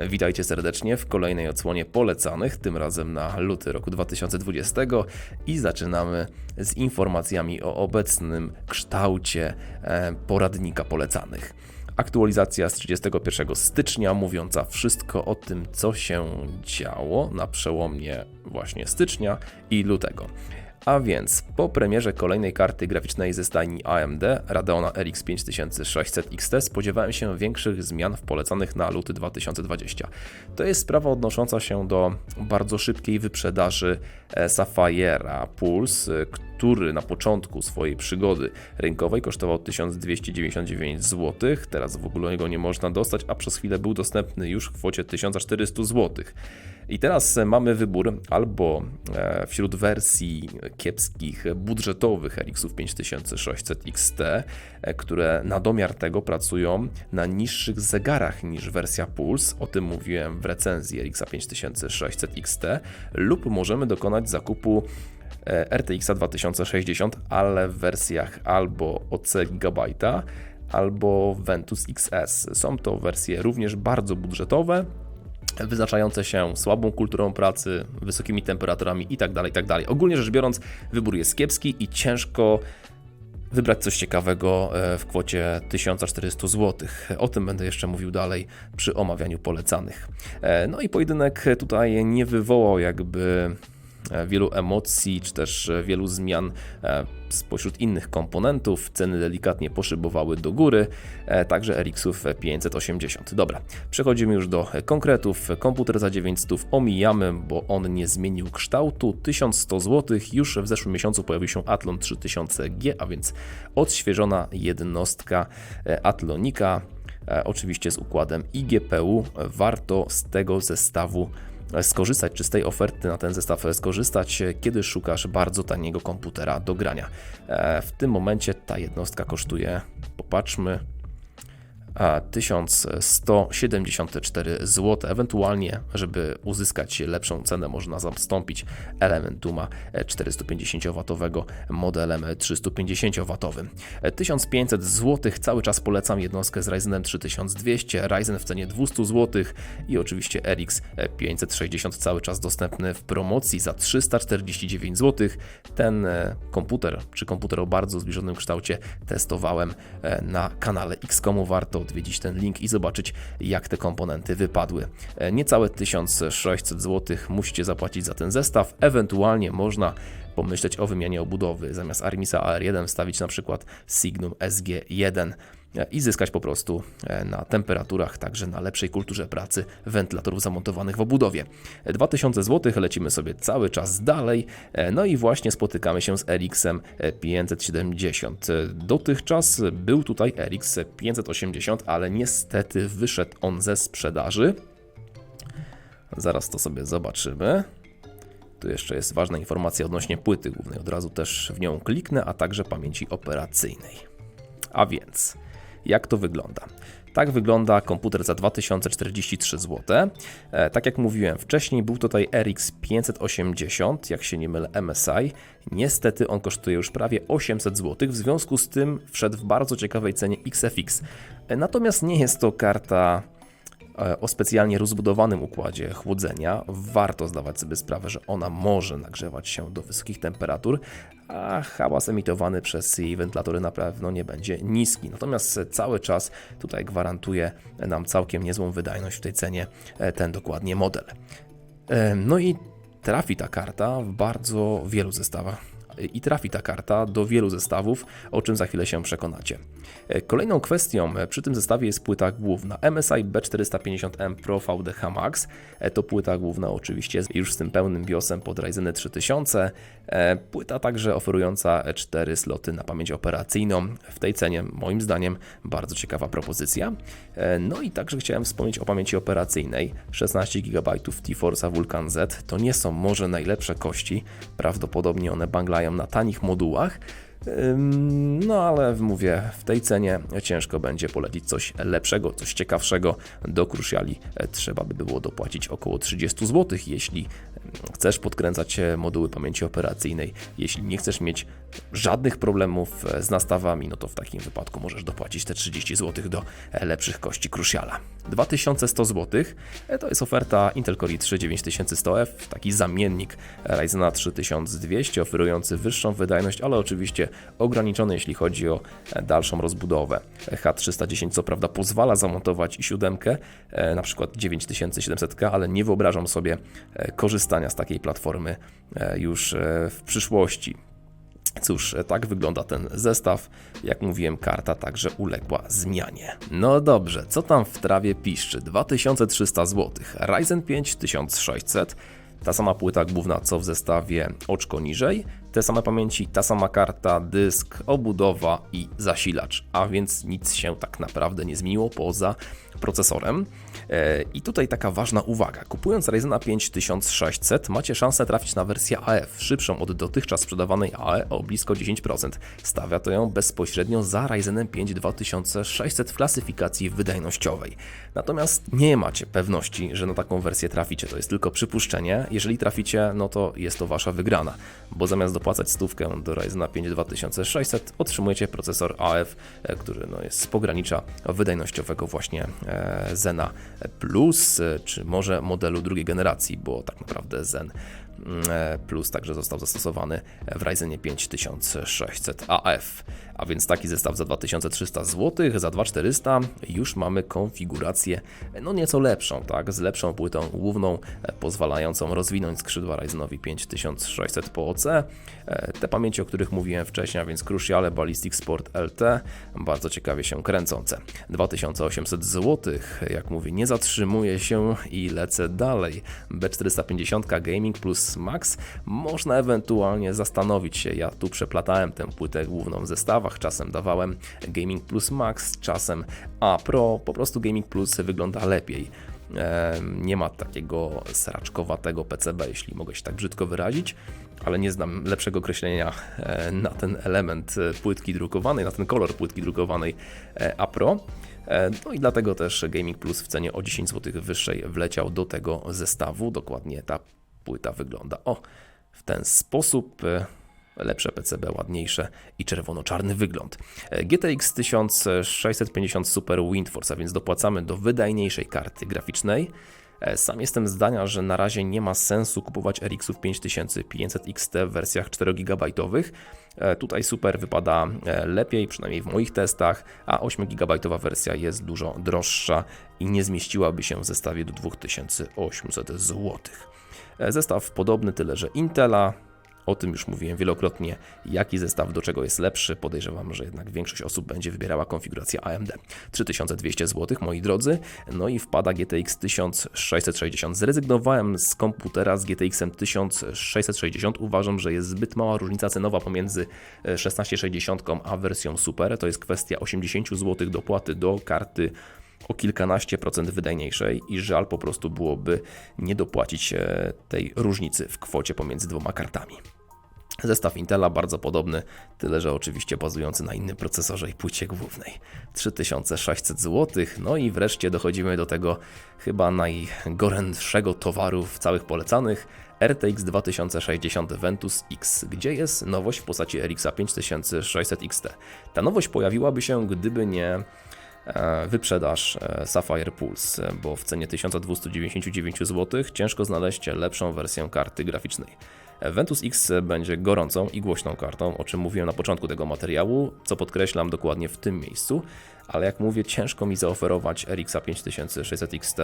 Witajcie serdecznie w kolejnej odsłonie polecanych, tym razem na luty roku 2020 i zaczynamy z informacjami o obecnym kształcie e, poradnika polecanych. Aktualizacja z 31 stycznia, mówiąca wszystko o tym, co się działo na przełomie właśnie stycznia i lutego. A więc po premierze kolejnej karty graficznej ze stajni AMD Radeona RX 5600 XT spodziewałem się większych zmian w polecanych na luty 2020. To jest sprawa odnosząca się do bardzo szybkiej wyprzedaży e, Sapphire'a Pulse, e, który na początku swojej przygody rynkowej kosztował 1299 zł. Teraz w ogóle go nie można dostać, a przez chwilę był dostępny już w kwocie 1400 zł. I teraz mamy wybór albo e, wśród wersji kiepskich, budżetowych RX-ów 5600 XT, które na domiar tego pracują na niższych zegarach niż wersja Pulse, o tym mówiłem w recenzji RX 5600 XT, lub możemy dokonać zakupu e, RTX 2060, ale w wersjach albo OC Gigabyte'a, albo Ventus XS. Są to wersje również bardzo budżetowe, wyznaczające się słabą kulturą pracy, wysokimi temperaturami itd., itd. Ogólnie rzecz biorąc, wybór jest kiepski i ciężko wybrać coś ciekawego e, w kwocie 1400 zł. O tym będę jeszcze mówił dalej przy omawianiu polecanych. E, no i pojedynek tutaj nie wywołał jakby wielu emocji, czy też e, wielu zmian e, spośród innych komponentów. Ceny delikatnie poszybowały do góry, także RX-ów 580. Dobra, przechodzimy już do konkretów. Komputer za 900 omijamy, bo on nie zmienił kształtu. 1100 zł. Już w zeszłym miesiącu pojawił się Athlon 3000G, a więc odświeżona jednostka Atlonika. Oczywiście z układem iGPU. Warto z tego zestawu skorzystać, czy z tej oferty na ten zestaw skorzystać, kiedy szukasz bardzo taniego komputera do grania. E, w tym momencie ta jednostka kosztuje, popatrzmy, 1174 zł. Ewentualnie, żeby uzyskać lepszą cenę, można zastąpić Elementuma 450W modelem 350W. 1500 zł. Cały czas polecam jednostkę z Ryzenem 3200, Ryzen w cenie 200 zł i oczywiście RX 560 cały czas dostępny w promocji za 349 zł. Ten e, komputer, czy komputer o bardzo zbliżonym kształcie testowałem e, na kanale Xcomu. Warto odwiedzić ten link i zobaczyć, jak te komponenty wypadły. E, niecałe 1600 zł musicie zapłacić za ten zestaw, ewentualnie można pomyśleć o wymianie obudowy. Zamiast Armisa AR1 wstawić na przykład Signum SG1 i zyskać po prostu e, na temperaturach, także na lepszej kulturze pracy wentylatorów zamontowanych w obudowie. 2000 zł, lecimy sobie cały czas dalej, e, no i właśnie spotykamy się z RX-em 570. Dotychczas był tutaj RX 580, ale niestety wyszedł on ze sprzedaży. Zaraz to sobie zobaczymy. Tu jeszcze jest ważna informacja odnośnie płyty głównej, od razu też w nią kliknę, a także pamięci operacyjnej. A więc jak to wygląda? Tak wygląda komputer za 2043 zł. E, tak jak mówiłem wcześniej, był tutaj RX 580, jak się nie mylę, MSI. Niestety on kosztuje już prawie 800 zł, w związku z tym wszedł w bardzo ciekawej cenie XFX. E, natomiast nie jest to karta o specjalnie rozbudowanym układzie chłodzenia, warto zdawać sobie sprawę, że ona może nagrzewać się do wysokich temperatur, a hałas emitowany przez jej wentylatory na pewno nie będzie niski. Natomiast cały czas tutaj gwarantuje nam całkiem niezłą wydajność w tej cenie e, ten dokładnie model. E, no i trafi ta karta w bardzo wielu zestawach i trafi ta karta do wielu zestawów, o czym za chwilę się przekonacie. E, kolejną kwestią e, przy tym zestawie jest płyta główna MSI B450M Pro VDH Max. E, to płyta główna oczywiście już z tym pełnym BIOSem pod Ryzen 3000. Płyta także oferująca 4 sloty na pamięć operacyjną. W tej cenie moim zdaniem bardzo ciekawa propozycja. No i także chciałem wspomnieć o pamięci operacyjnej. 16 GB T-Force Vulkan Z to nie są może najlepsze kości, prawdopodobnie one na tanich modułach, No ale mówię, w tej cenie ciężko będzie polecić coś lepszego, coś ciekawszego. Do Cruciali e, trzeba by było dopłacić około 30 zł, jeśli chcesz podkręcać e, moduły pamięci operacyjnej. Jeśli nie chcesz mieć żadnych problemów e, z nastawami, no to w takim wypadku możesz dopłacić te 30 zł do lepszych kości Cruciala. 2100 zł to jest oferta Intel Core i3 9100F, taki zamiennik Ryzena 3200 oferujący wyższą wydajność, ale oczywiście ograniczony jeśli chodzi o e, dalszą rozbudowę. H310 co prawda pozwala zamontować i siódemkę, e, na przykład 9700K, ale nie wyobrażam sobie e, korzystania z takiej platformy już w przyszłości. Cóż, tak wygląda ten zestaw. Jak mówiłem, karta także uległa zmianie. No dobrze, co tam w trawie piszczy? 2300 zł, Ryzen 5 1600, ta sama płyta główna co w zestawie oczko niżej, te same pamięci, ta sama karta, dysk, obudowa i zasilacz, a więc nic się tak naprawdę nie zmieniło poza procesorem. E, I tutaj taka ważna uwaga. Kupując Ryzena 5 1600 macie szansę trafić na wersję AF, szybszą od dotychczas sprzedawanej AE o blisko 10%. Stawia to ją bezpośrednio za Ryzenem 5 2600 w klasyfikacji wydajnościowej. Natomiast nie macie pewności, że na taką wersję traficie. To jest tylko przypuszczenie. Jeżeli traficie, no to jest to wasza wygrana, bo zamiast dopłacać stówkę do Ryzena 5 2600 otrzymujecie procesor AF, e, który no, jest z pogranicza wydajnościowego właśnie e, Zena Plus, e, czy może modelu drugiej generacji, bo tak naprawdę Zen Plus także został zastosowany w Ryzenie 5600 AF. A więc taki zestaw za 2300 zł, za 2400 już mamy konfigurację no nieco lepszą, tak, z lepszą płytą główną, e, pozwalającą rozwinąć skrzydła Ryzenowi 5600 po OC. E, Te pamięci, o których mówiłem wcześniej, a więc Cruciale Ballistic Sport LT, bardzo ciekawie się kręcące. 2800 zł, jak mówię, nie zatrzymuję się i lecę dalej. B450 Gaming Plus Max można ewentualnie zastanowić się. Ja tu przeplatałem tę płytę główną w zestawach, czasem dawałem Gaming Plus Max, czasem A Pro, po prostu Gaming Plus wygląda lepiej. Nie ma takiego sraczkowatego PCB, jeśli mogę się tak brzydko wyrazić, ale nie znam lepszego określenia e, na ten element e, płytki drukowanej, na ten kolor płytki drukowanej e, A Pro. No i dlatego też Gaming Plus w cenie o 10 zł wyższej wleciał do tego zestawu. Dokładnie ta płyta wygląda o w ten sposób. E, Lepsze PCB, ładniejsze i czerwono-czarny wygląd. E, GTX 1650 Super Windforce, a więc dopłacamy do wydajniejszej karty graficznej. E, Sam jestem zdania, że na razie nie ma sensu kupować RX-ów 5500 XT w wersjach 4 GB. Tutaj super wypada lepiej, przynajmniej w moich testach, a 8 GB wersja jest dużo droższa i nie zmieściłaby się w zestawie do 2800 zł. E, Zestaw podobny, tyle że Intela. O tym już mówiłem wielokrotnie, jaki zestaw do czego jest lepszy. Podejrzewam, że jednak większość osób będzie wybierała konfigurację AMD. 3200 zł, moi drodzy. No i wpada GTX 1660. Zrezygnowałem z komputera z GTX 1660. Uważam, że jest zbyt mała różnica cenowa pomiędzy e, 1660 a wersją Super. To jest kwestia 80 zł dopłaty do karty o kilkanaście procent wydajniejszej i żal po prostu byłoby nie dopłacić e, tej różnicy w kwocie pomiędzy dwoma kartami. Zestaw Intela bardzo podobny, tyle że oczywiście bazujący na innym procesorze i płycie głównej. 3600 zł. No i wreszcie dochodzimy do tego chyba najgorętszego towaru w całych polecanych. RTX 2060 Ventus X, gdzie jest nowość w postaci RX 5600 XT. Ta nowość pojawiłaby się, gdyby nie wyprzedaż e, Sapphire Pulse, bo w cenie 1299 zł ciężko znaleźć lepszą wersję karty graficznej. Ventus X będzie gorącą i głośną kartą, o czym mówiłem na początku tego materiału, co podkreślam dokładnie w tym miejscu, ale jak mówię, ciężko mi zaoferować RX 5600 XT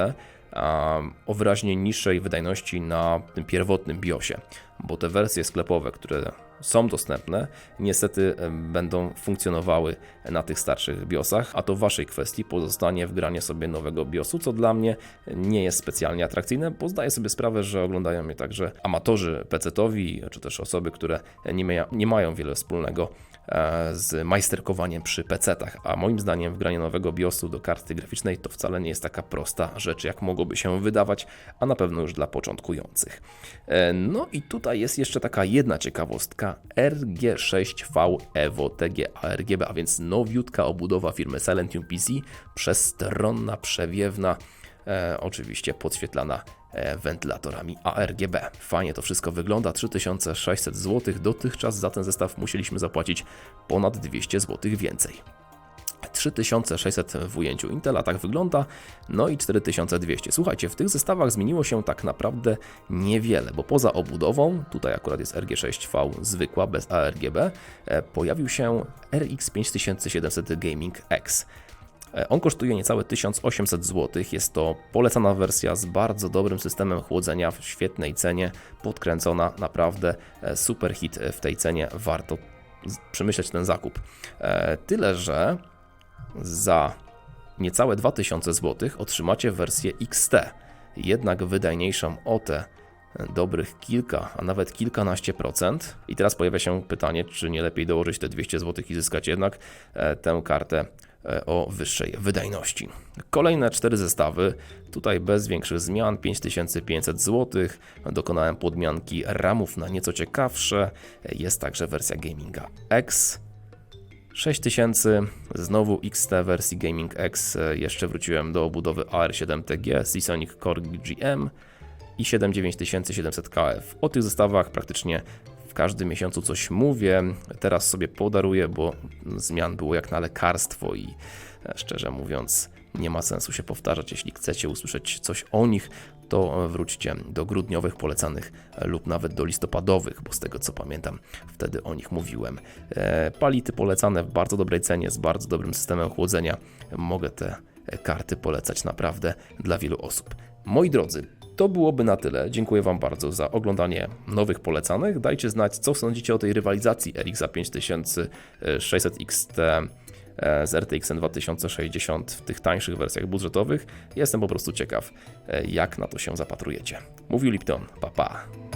o wyraźnie niższej wydajności na tym pierwotnym BIOSie, bo te wersje sklepowe, które są dostępne, niestety e, będą funkcjonowały na tych starszych BIOSach, a to w Waszej kwestii pozostanie wgranie sobie nowego BIOSu, co dla mnie nie jest specjalnie atrakcyjne, bo zdaję sobie sprawę, że oglądają mnie także amatorzy PC-towi, czy też osoby, które nie, mia- nie mają wiele wspólnego z majsterkowaniem przy PC-tach, a moim zdaniem wgranie nowego BIOSu do karty graficznej to wcale nie jest taka prosta rzecz, jak mogłoby się wydawać, a na pewno już dla początkujących. E, No i tutaj jest jeszcze taka jedna ciekawostka, RG6V Evo TGA RGB, a więc nowiutka obudowa firmy Silentium PC, przezstronna, przewiewna, e, oczywiście podświetlana e, wentylatorami ARGB. Fajnie to wszystko wygląda, 3600 zł, dotychczas za ten zestaw musieliśmy zapłacić ponad 200 zł więcej. 3600 w ujęciu Intela tak wygląda, no i 4200. Słuchajcie, w tych zestawach zmieniło się tak naprawdę niewiele, bo poza obudową, tutaj akurat jest RG6V zwykła, bez ARGB, e, pojawił się RX 5700 Gaming X. E, On kosztuje niecałe 1800 zł. Jest to polecana wersja z bardzo dobrym systemem chłodzenia w świetnej cenie, podkręcona, naprawdę e, super hit w tej cenie. Warto przemyśleć ten zakup. E, Tyle, że za niecałe 2000 zł otrzymacie wersję XT, jednak wydajniejszą o te dobrych kilka, a nawet kilkanaście procent. I teraz pojawia się pytanie, czy nie lepiej dołożyć te 200 zł i zyskać jednak e, tę kartę e, o wyższej wydajności. Kolejne cztery zestawy, tutaj bez większych zmian, 5500 zł. Dokonałem podmianki ramów na nieco ciekawsze. Jest także wersja Gaminga X. 6000, znowu XT wersji Gaming X, e, jeszcze wróciłem do obudowy AR7TG, Seasonic Core GM i 79700 KF. O tych zestawach praktycznie w każdym miesiącu coś mówię, teraz sobie podaruję, bo zmian było jak na lekarstwo i e, szczerze mówiąc nie ma sensu się powtarzać, jeśli chcecie usłyszeć coś o nich, to wróćcie do grudniowych polecanych lub nawet do listopadowych, bo z tego co pamiętam, wtedy o nich mówiłem. E, Pality polecane w bardzo dobrej cenie, z bardzo dobrym systemem chłodzenia. Mogę te karty polecać naprawdę dla wielu osób. Moi drodzy, to byłoby na tyle. Dziękuję Wam bardzo za oglądanie nowych polecanych. Dajcie znać, co sądzicie o tej rywalizacji RX 5600 XT z RTX 2060 w tych tańszych wersjach budżetowych. Jestem po prostu ciekaw, e, jak na to się zapatrujecie. Mówił Lipton, pa pa.